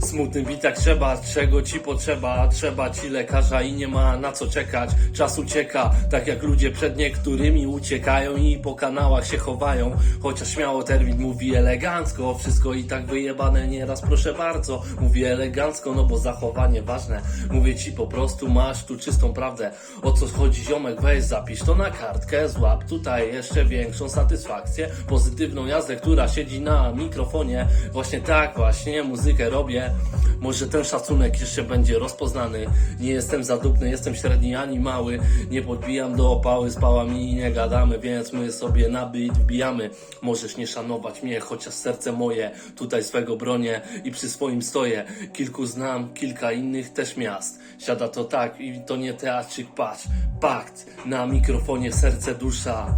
Smutny bit jak trzeba, czego ci potrzeba? Trzeba ci lekarza i nie ma na co czekać. Czas ucieka, tak jak ludzie przed niektórymi uciekają I po kanałach się chowają. Chociaż śmiało termin mówi elegancko Wszystko i tak wyjebane nieraz proszę bardzo. Mówię elegancko, no bo zachowanie ważne. Mówię ci po prostu masz tu czystą prawdę. O co chodzi ziomek, weź zapisz to na kartkę Złap tutaj jeszcze większą satysfakcję Pozytywną jazdę, która siedzi na mikrofonie. Właśnie tak właśnie muzykę robię może ten szacunek jeszcze będzie rozpoznany. Nie jestem zadupny, jestem średni ani mały. Nie podbijam do opały z pałami nie gadamy, więc my sobie na beat wbijamy. Możesz nie szanować mnie, chociaż serce moje tutaj swego bronię i przy swoim stoję. Kilku znam, kilka innych też miast. Siada to tak i to nie teatrzyk, patrz. Pakt na mikrofonie serce dusza.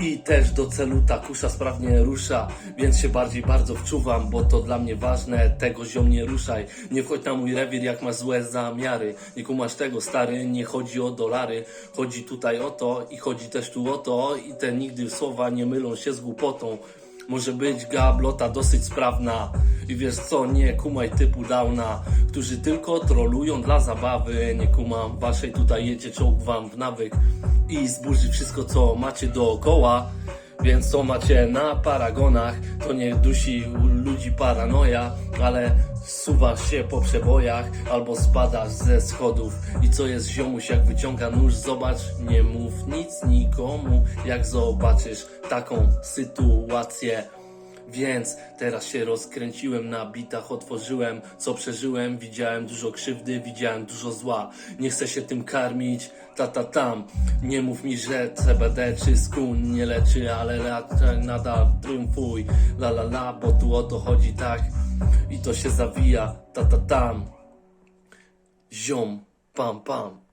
I też do celu ta kusza sprawnie rusza, więc się bardziej bardzo wczuwam, bo to dla mnie ważne, tego ziom nie ruszaj. Nie wchodź na mój rewir jak masz złe zamiary. Nie kumasz tego stary, nie chodzi o dolary. Chodzi tutaj o to i chodzi też tu o to i te nigdy słowa nie mylą się z głupotą. Może być gablota dosyć sprawna. I wiesz co, nie kumaj typu downa Którzy tylko trolują dla zabawy. Nie kumam waszej, tutaj jedzie czołg wam w nawyk I zburzy wszystko co macie dookoła więc co macie na paragonach, to nie dusi ludzi paranoja, ale suwasz się po przebojach albo spadasz ze schodów. I co jest ziomuś, jak wyciąga nóż, zobacz, nie mów nic nikomu, jak zobaczysz taką sytuację. Więc teraz się rozkręciłem na bitach, otworzyłem co przeżyłem, widziałem dużo krzywdy, widziałem dużo zła. Nie chcę się tym karmić, ta ta tam. Nie mów mi, że CBD czy skun nie leczy, ale raczej nadal triumfuj. La la la, bo tu o to chodzi tak. I to się zawija, ta ta tam. Ziom, pam pam.